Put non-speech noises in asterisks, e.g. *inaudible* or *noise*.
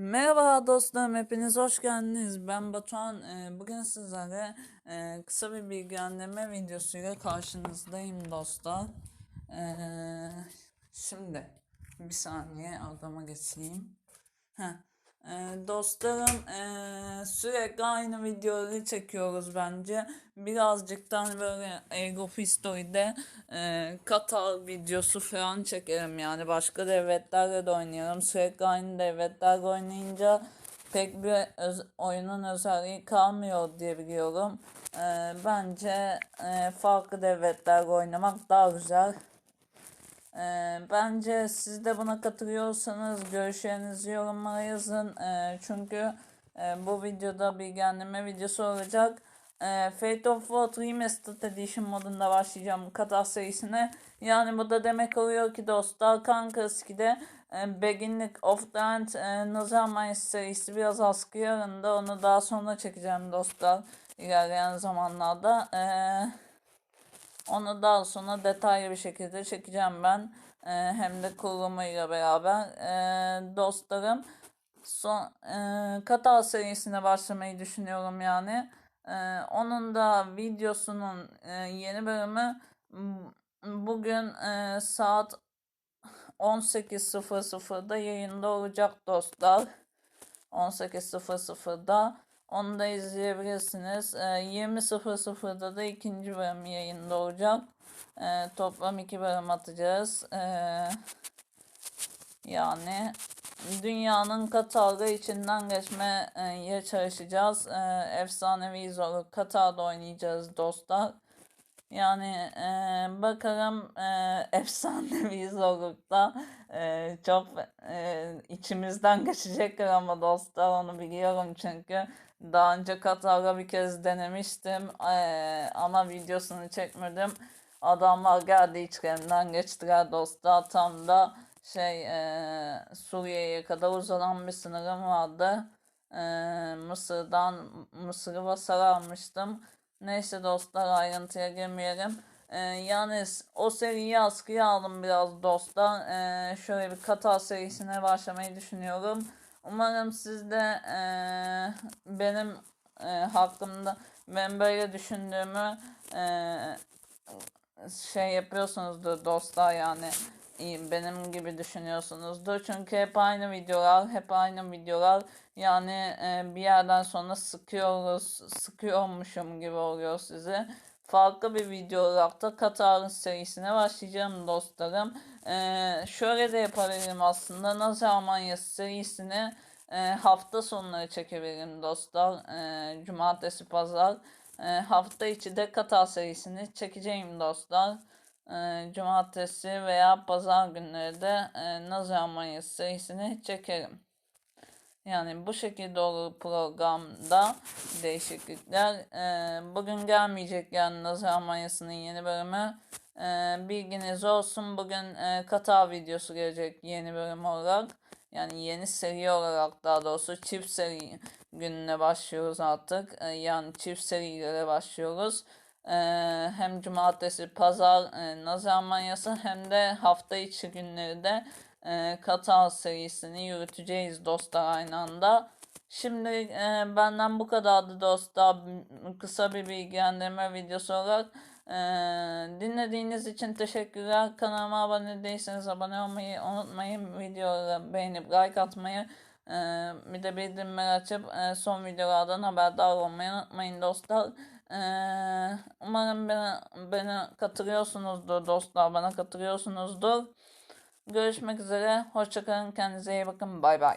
Merhaba dostlarım, hepiniz hoş geldiniz. Ben Batuhan. Ee, Bugün sizlere e, kısa bir bilgilendirme videosuyla karşınızdayım dostlar. Ee, Şimdi bir saniye adama geçeyim. Heh. Dostlarım sürekli aynı videoları çekiyoruz bence. Birazcıktan böyle Ego History'de Katar videosu falan çekerim yani. Başka devletlerle de oynayalım. Sürekli aynı devletlerle oynayınca pek bir öz- oyunun özelliği kalmıyor diye biliyorum. Bence farklı devletlerle oynamak daha güzel. Ee, bence siz de buna katılıyorsanız görüşlerinizi yorumlara yazın. Ee, çünkü e, bu videoda bilgilendirme videosu olacak. Ee, Fate of War Remastered Edition modunda başlayacağım Katar serisine. Yani bu da demek oluyor ki dostlar Kanka Ski'de e, Beginning of the End e, Nazar Mayıs serisi biraz askıya alındı. Onu daha sonra çekeceğim dostlar ilerleyen zamanlarda. Eee onu daha sonra detaylı bir şekilde çekeceğim ben. Ee, hem de kurulumuyla beraber. Ee, dostlarım son e, Katar serisine başlamayı düşünüyorum yani. Ee, onun da videosunun e, yeni bölümü bugün e, saat 18.00'da yayında olacak dostlar. 18.00'da. Onu da izleyebilirsiniz. Ee, 20.00'da da ikinci bölüm yayında olacak. Ee, toplam iki bölüm atacağız. Ee, yani dünyanın Katar'da içinden geçmeye çalışacağız. Ee, efsanevi zoru Katar'da oynayacağız dostlar. Yani e, bakalım e, *laughs* efsanevi zorlukta e, çok e, içimizden geçecekler ama dostlar onu biliyorum çünkü daha önce Katar'da bir kez denemiştim e, ama videosunu çekmedim. Adamlar geldi içlerinden geçtiler dostlar tam da şey e, Suriye'ye kadar uzanan bir sınırım vardı. E, Mısır'dan Mısır'ı basar almıştım. Neyse dostlar ayrıntıya girmeyelim. Ee, yani s- o seriyi askıya aldım biraz dostlar. Ee, şöyle bir Katar serisine başlamayı düşünüyorum. Umarım siz de ee, benim ee, hakkımda ben böyle düşündüğümü ee, şey yapıyorsunuzdur dostlar yani benim gibi düşünüyorsunuzdur. Çünkü hep aynı videolar, hep aynı videolar. Yani e, bir yerden sonra sıkıyoruz, sıkıyormuşum gibi oluyor sizi. Farklı bir video olarak da Katar'ın serisine başlayacağım dostlarım. E, şöyle de yapabilirim aslında. Nazi Almanyası serisini e, hafta sonları çekebilirim dostlar. E, cumartesi, pazar. E, hafta içi de Katar serisini çekeceğim dostlar. E, cumartesi veya pazar günleri de e, Nazi Almanyası serisini çekerim. Yani bu şekilde olur programda değişiklikler. Ee, bugün gelmeyecek yani Nazi Almanyası'nın yeni bölümü. Ee, bilginiz olsun. Bugün e, videosu gelecek yeni bölüm olarak. Yani yeni seri olarak daha doğrusu çift seri gününe başlıyoruz artık. Yani çift serilere başlıyoruz. Ee, hem cumartesi, pazar e, Nazi Almanyası hem de hafta içi günleri de e, Katar serisini yürüteceğiz dostlar aynı anda. Şimdi e, benden bu kadardı dostlar. Kısa bir bilgilendirme videosu olarak. E, dinlediğiniz için teşekkürler. Kanalıma abone değilseniz abone olmayı unutmayın. Videoları beğenip like atmayı e, bir de bildirimleri açıp e, son videolardan haberdar olmayı unutmayın dostlar. Umarım beni, beni katılıyorsunuzdur dostlar. Bana katılıyorsunuzdur. Görüşmek üzere. Hoşçakalın. Kendinize iyi bakın. Bay bay.